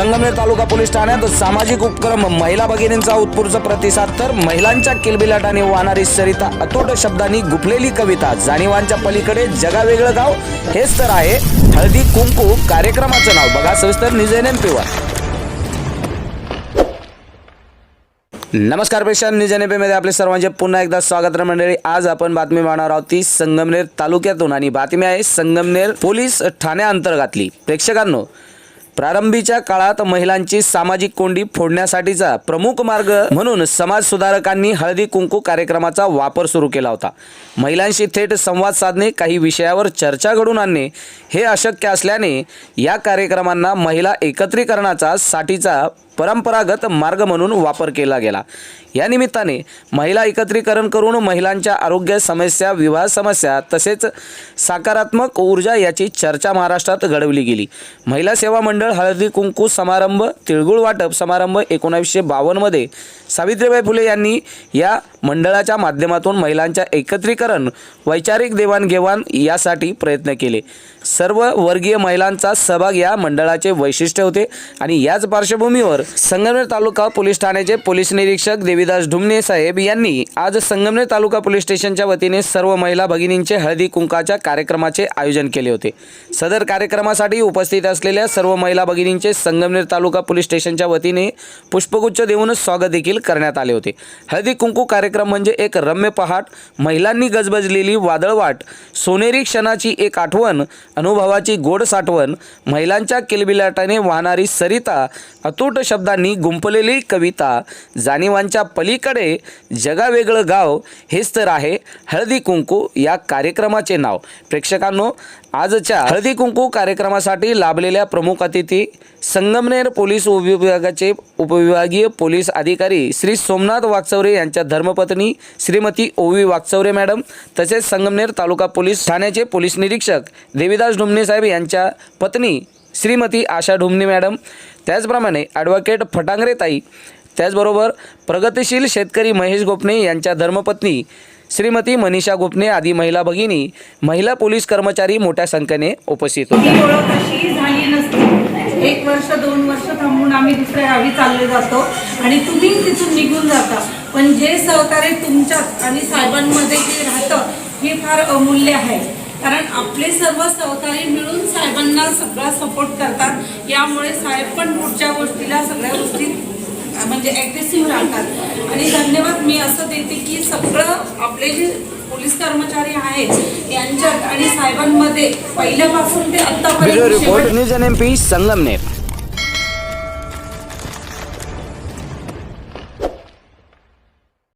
संगमनेर तालुका police ठाण्यात सामाजिक उपक्रम महिला भगिनींचा उत्स्फूर्त प्रतिसाद तर महिलांच्या किलबिलाटाने वाहणारी सरिता अतोट शब्दांनी गुफलेली कविता जाणीवांच्या पलीकडे जगावेगळं गाव हेच तर आहे. हळदी कुंकू कार्यक्रमाचं नाव बघा सविस्तर निजेने पीवर नमस्कार पेशन न्यूज एनमध्ये आपले सर्वांचे पुन्हा एकदा स्वागत मंडळी. आज आपण बातमी पाहणार आहोत ती संगमनेर तालुक्यातून आणि बातमी आहे संगमनेर पोलीस ठाण्याअंतर्गातली प्रेक्षकांनो प्रारंभीच्या काळात महिलांची सामाजिक कोंडी फोडण्यासाठीचा प्रमुख मार्ग म्हणून समाज सुधारकांनी हळदी कुंकू कार्यक्रमाचा वापर सुरू केला होता. महिलांशी थेट संवाद साधणे काही विषयावर चर्चा घडून आणणे हे अशक्य असल्याने या कार्यक्रमांना महिला एकत्रीकरणाचा साठीचा परंपरागत मार्ग म्हणून वापर केला गेला. या निमित्ताने महिला एकत्रीकरण करून महिलांच्या आरोग्य समस्या विवाह समस्या तसेच सकारात्मक ऊर्जा याची चर्चा महाराष्ट्रात घडवली गेली. महिला सेवा मंडळ हळदी कुंकू समारंभ तिळगुळ वाटप समारंभ एकोणावीसशे बावन्नमध्ये सावित्रीबाई फुले यांनी या मंडळाच्या माध्यमातून महिलांच्या एकत्रीकरण वैचारिक देवाणघेवाण यासाठी प्रयत्न केले. सर्व वर्गीय महिलांचा सहभाग या मंडळाचे वैशिष्ट्य होते आणि याच पार्श्वभूमीवर संगमनेर तालुका पोलीस ठाण्याचे पोलीस निरीक्षक देवीदास ढुमने साहेब यांनी आज संगमनेर तालुका पोलीस स्टेशनच्या वतीने सर्व महिला भगिनींचे हळदी कुंकाच्या कार्यक्रमाचे आयोजन केले होते. सदर कार्यक्रमासाठी उपस्थित असलेल्या सर्व महिला भगिनींचे संगमनेर तालुका पोलीस स्टेशनच्या वतीने पुष्पगुच्छ देऊन स्वागत देखील करण्यात आले होते. हळदी कुंकू कार्यक्रम म्हणजे एक रम्य पहाट महिलांनी गजबजलेली वादळवाट सोनेरी क्षणाची एक आठवण अनुभवाची गोड साठवण महिलांच्या किलबिलाटाने वाहणारी सरिता अतूट शब्दांनी गुंपलेली कविता जाणीवांच्या पलीकडे जगावेगळं गाव हेच तर आहे हळदी कुंकू या कार्यक्रमाचे नाव. प्रेक्षकांनो आजच्या हळदी कुंकू कार्यक्रमासाठी लाभलेल्या प्रमुख अतिथी संगमनेर पोलीस उपविभागाचे उपविभागीय पोलीस अधिकारी श्री सोमनाथ वागचौरे यांच्या धर्मपत्नी श्रीमती ओवी वागचौरे मॅडम तसेच संगमनेर तालुका पोलीस ठाण्याचे पोलीस निरीक्षक देवीदास डुमने साहेब यांच्या पत्नी श्रीमती आशा ढुमणे मॅडम त्याचप्रमाणे ॲडव्होकेट फटांगरे ताई त्याचबरोबर प्रगतिशील शेतकरी महेश गोपणे यांच्या धर्मपत्नी श्रीमती मनीषा गोपणे आदी महिला भगिनी महिला पोलीस कर्मचारी मोठ्या संख्येने उपस्थित होत्या. एक वर्ष दोन वर्ष थांबून आम्ही दुसऱ्या गावी चालले जातो आणि तुम्ही तिथून निघून जाता. पण जे सहकार्य तुमच्यात आणि साहेबांमध्ये जे राहतं हे फार अमूल्य आहे. कारण आपले सर्व सहकारी मिळून साहेबांना सगळा सपोर्ट करतात. यामुळे साहेब पण पुढच्या गोष्टीला सगळ्या गोष्टीत म्हणजे ॲग्रेसिव्ह राहतात. आणि धन्यवाद मी असं देते की सगळं आपले जे पोलीस कर्मचारी आहेत यांच्यात आणि साहेबांमध्ये पहिल्यापासून ते आत्तापर्यंत news N M P Sangamner.